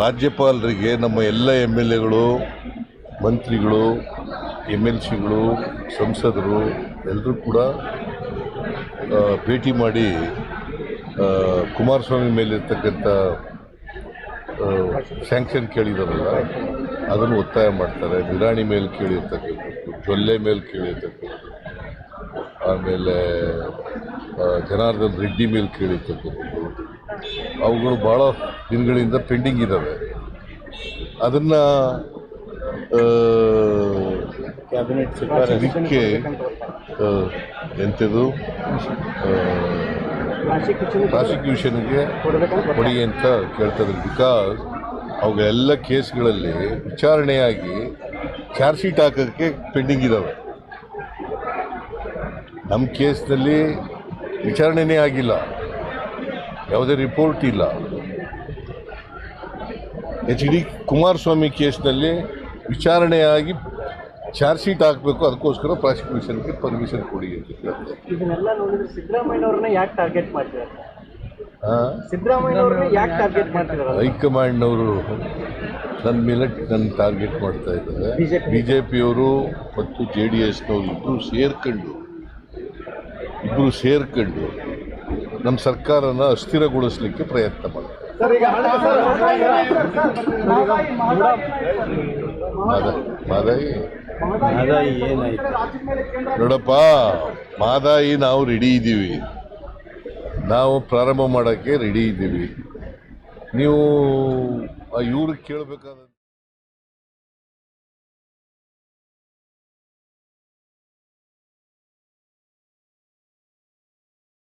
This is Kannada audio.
ರಾಜ್ಯಪಾಲರಿಗೆ ನಮ್ಮ ಎಲ್ಲ ಎಂ ಎಲ್ ಎಗಳು, ಮಂತ್ರಿಗಳು, ಎಂ ಎಲ್ ಸಿಗಳು, ಸಂಸದರು, ಎಲ್ಲರೂ ಕೂಡ ಭೇಟಿ ಮಾಡಿ ಕುಮಾರಸ್ವಾಮಿ ಮೇಲಿರ್ತಕ್ಕಂಥ ಸ್ಯಾಂಕ್ಷನ್ ಕೇಳಿದಾರಲ್ಲ, ಅದನ್ನು ಒತ್ತಾಯ ಮಾಡ್ತಾರೆ. ನಿರಾಣಿ ಮೇಲೆ ಕೇಳಿರ್ತಕ್ಕಂಥದ್ದು, ಜೊಲ್ಲೆ ಮೇಲೆ ಕೇಳಿರ್ತಕ್ಕಂಥದ್ದು, ಆಮೇಲೆ ಜನಾರ್ದನ್ ರೆಡ್ಡಿ ಮೇಲೆ ಕೇಳಿರ್ತಕ್ಕಂಥದ್ದು. ಅವುಗಳು ಭಾಳ ದಿನಗಳಿಂದ ಪೆಂಡಿಂಗ್ ಇದ್ದಾವೆ. ಅದನ್ನು ಇದಕ್ಕೆ ಎಂಥದ್ದು ಪ್ರಾಸಿಕ್ಯೂಷನ್ಗೆ ಕೊಡಿ ಅಂತ ಕೇಳ್ತಾರೆ ಬಿಕಾಸ್ ಅವುಗಳೆಲ್ಲ ಕೇಸ್ಗಳಲ್ಲಿ ವಿಚಾರಣೆಯಾಗಿ ಚಾರ್ಜ್ ಶೀಟ್ ಹಾಕೋಕ್ಕೆ ಪೆಂಡಿಂಗ್ ಇದ್ದಾವೆ. ನಮ್ಮ ಕೇಸ್ನಲ್ಲಿ ವಿಚಾರಣೆನೇ ಆಗಿಲ್ಲ. ಯಾವುದೇ ರಿಪೋರ್ಟ್ ಇಲ್ಲ. ಎಚ್ ಡಿ ಕುಮಾರಸ್ವಾಮಿ ಕೇಸ್ನಲ್ಲಿ ವಿಚಾರಣೆಯಾಗಿ ಚಾರ್ಜ್ ಶೀಟ್ ಹಾಕಬೇಕು ಅದಕ್ಕೋಸ್ಕರ ಪ್ರಾಸಿಕ್ಯೂಷನ್ಗೆ ಪರ್ಮಿಷನ್ ಕೊಡಿ ಅಂತ ಇದನ್ನೆಲ್ಲ ನೋಡಿದ್ರೆ ಸಿದ್ದರಾಮಯ್ಯ ಅವ್ರನ್ನ ಯಾಕೆ ಟಾರ್ಗೆಟ್ ಮಾಡ್ತಿದ್ದಾರೆ? ಸಿದ್ದರಾಮಯ್ಯ ಅವ್ರನ್ನ ಯಾಕೆ ಟಾರ್ಗೆಟ್ ಮಾಡ್ತಿದ್ದಾರೆ? ಹೈಕಮಾಂಡ್ನವರು ನನ್ನ ಮೇಲೆ ನನ್ನ ಟಾರ್ಗೆಟ್ ಮಾಡ್ತಾ ಇದ್ದಾರೆ. ಬಿ ಜೆ ಪಿಯವರು ಮತ್ತು ಜೆ ಡಿ ಎಸ್ನವರು ಇಬ್ಬರು ಸೇರ್ಕೊಂಡು ಇಬ್ಬರು ಸೇರ್ಕೊಂಡು ನಮ್ಮ ಸರ್ಕಾರನ ಅಸ್ಥಿರಗೊಳಿಸಲಿಕ್ಕೆ ಪ್ರಯತ್ನ ಮಾಡ್ತಾರೆ ಮಾದ- ಮಾದಾಯಿ ನೋಡಪ್ಪ ಮಾದಾಯಿ ನಾವು ರೆಡಿ ಇದ್ದೀವಿ. ನಾವು ಪ್ರಾರಂಭ ಮಾಡೋಕ್ಕೆ ರೆಡಿ ಇದ್ದೀವಿ. ನೀವು ಇವ್ರಿಗೆ ಕೇಳಬೇಕಾದ